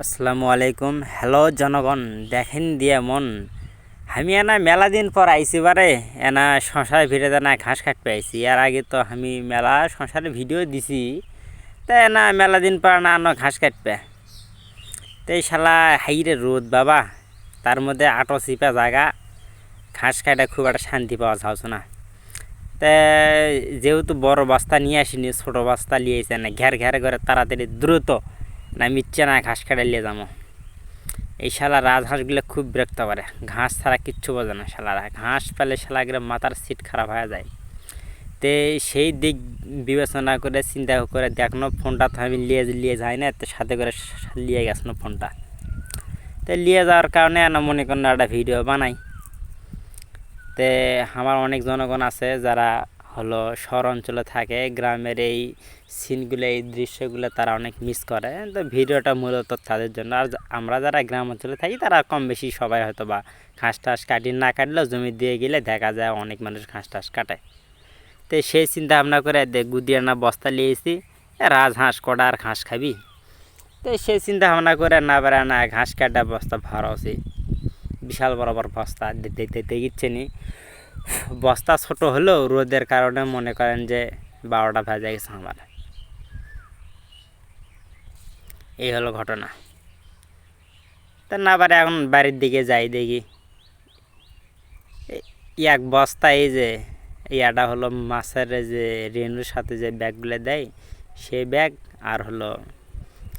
আসসালামু আলাইকুম। হ্যালো জনগণ, দেখেন দিয়ে মন। আমি এনা মেলা দিন পর আইসি বারে। এনা সংসার ভিড়ে না ঘাস কাটতে আইসি এর আগে তো আমি মেলা সংসারে ভিডিও দিছি। তা এনা মেলা দিন পর না ঘাস কাটবে। তাই শালা হাইরে রোদ বাবা। তার মধ্যে আটো চিপা জায়গা ঘাস কাটে খুব একটা শান্তি পাওয়া যাচ্ছে না। তে যেহেতু বড় বস্তা নিয়ে আসিনি, ছোটো বস্তা নিয়ে এসে না ঘের ঘের করে তাড়াতাড়ি দ্রুত না মিচ্ছে না ঘাস কাটে নিয়ে যাব। এই শালা রাজহাঁসগুলো খুব বিরক্ত করে। ঘাস ছাড়া কিচ্ছু বোঝে না শালারা। ঘাস পেলে শালাগুলো মাথার সিট খারাপ হয়ে যায়। তে সেই দিক বিবেচনা করে, চিন্তা করে দেখনো ফোনটা তো আমি লিয়ে লিয়ে যাই না, তো সাথে করে লিয়ে গেছনো ফোনটা। তো লিয়ে যাওয়ার কারণে না মনে করেন একটা ভিডিও বানাই। তে আমার অনেক জনগণ আছে যারা হলো শহর অঞ্চলে থাকে, গ্রামের এই সিনগুলো, এই দৃশ্যগুলো তারা অনেক মিস করে। তো ভিডিওটা মূলত তাদের জন্য। আর আমরা যারা গ্রাম অঞ্চলে থাকি, তারা কম বেশি সবাই হয়তো বা ঘাস টাস কাটি না কাটলেও জমি দিয়ে গেলে দেখা যায় অনেক মানুষ ঘাস টাস কাটে। তো সেই চিন্তা ভাবনা করে গুদিয়ে না বস্তা লিয়েছি রাজহাঁস কটা আর ঘাস খাবি? তো সেই চিন্তা ভাবনা করে না বেড়া না, ঘাস কাটা বস্তা ভরাওছি। বিশাল বড় বস্তা দেখতে দেখিচ্ছে নি বস্তা ছোট হলেও রোদের কারণে মনে করেন যে বারোটা ভেজে গেছে আমার। এই হলো ঘটনা। তা না পারে এখন বাড়ির দিকে যাই দেখি। এক বস্তা এই যে ইয়াটা হলো মাছের যে রেনুর সাথে যে ব্যাগগুলো দেয়, সেই ব্যাগ আর হলো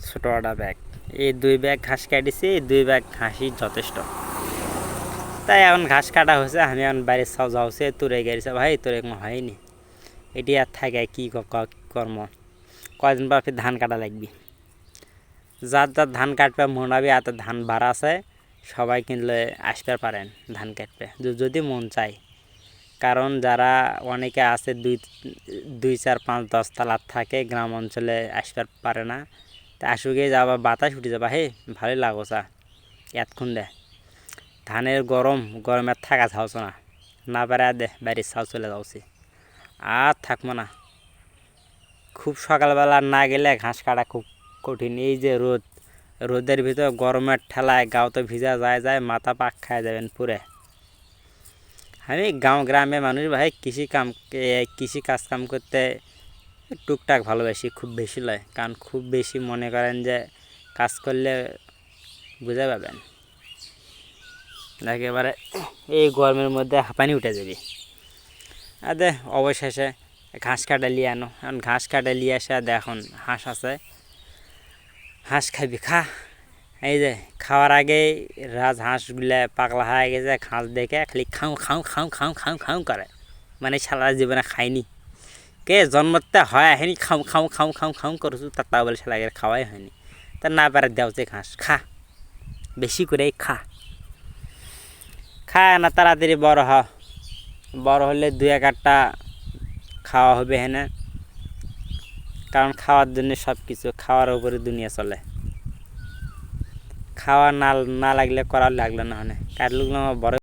ছোটো একটা ব্যাগ। এই দুই ব্যাগ ঘাস কাটিছি, এই দুই ব্যাগ ঘাসই যথেষ্ট। তাই এখন ঘাস কাটা হয়েছে, আমি এখন বাইরে সব যাওছে তোরে গেছে ভাই তোর এখন হয়নি। এটি আর থাকে কী কর্ম কয়দিন পর ফির ধান কাটা লাগবি। যার যার ধান কাটবে মনাবি এত ধান ভাড়া আছে, সবাই কিনলে আসতে পারেন ধান কাটবে যদি মন চায়। কারণ যারা অনেকে আছে, দুই দুই, চার, পাঁচ, দশ তালার থাকে, গ্রাম অঞ্চলে আসতে পারে না। তা আসুকে যাবা বাতাস উঠে যাবা, হে, ভালোই লাগোসা এতক্ষণ দে। ধানের গরম গরমের থাকা যাওছ না। না পারে দে, বাড়ির ছাও চলে যাওছি। আর থাকব না। খুব সকালবেলা না গেলে ঘাস কাটা খুব কঠিন। এই যে রোদ, রোদের ভিতর গরমের ঠেলায় গাও তো ভিজা যায় যায় মাথা পাক খায় যাবেন পুরে। আমি গাঁও গ্রামে মানুষ ভাই, কৃষি কাম কৃষি কাজ কাম করতে টুকটাক ভালোবাসি, খুব বেশি লয়। কারণ খুব বেশি মনে করেন যে কাজ করলে বুঝে পাবেন। একেবারে এই গরমের মধ্যে হাঁপানি উঠে যাবি। আর দে, অবশেষে ঘাস কাটা লিয়ে আনো। এখন ঘাস কাটা লিয়ে আসে দেখুন হাঁস আছে। হাঁস খাবি, খা। এই যে, খাওয়ার আগে রাজ হাঁসগুলা পাগলা হয়ে গেছে, ঘাস দেখে খালি খাও খাও খাও খাও খাও খাও করে। মানে সারা জীবনে খায়নি। কে জন্মতে হয় হয়নি খাও খাও খাও খাও খাও করছ তা তা বলে সালা খাওয়াই হয়নি। তা না পারে দেওছে ঘাস, খা। বেশি করে খা। খায় না, তাড়াতাড়ি বড় হ। বড় হলে দু এক আটটা খাওয়া হবে হ্যাঁ কারণ খাওয়ার জন্য সব কিছু খাওয়ার উপরে দুনিয়া চলে। খাওয়া না না লাগলে করার লাগল না হ্যাঁ কাটলুগুলো আমার বড়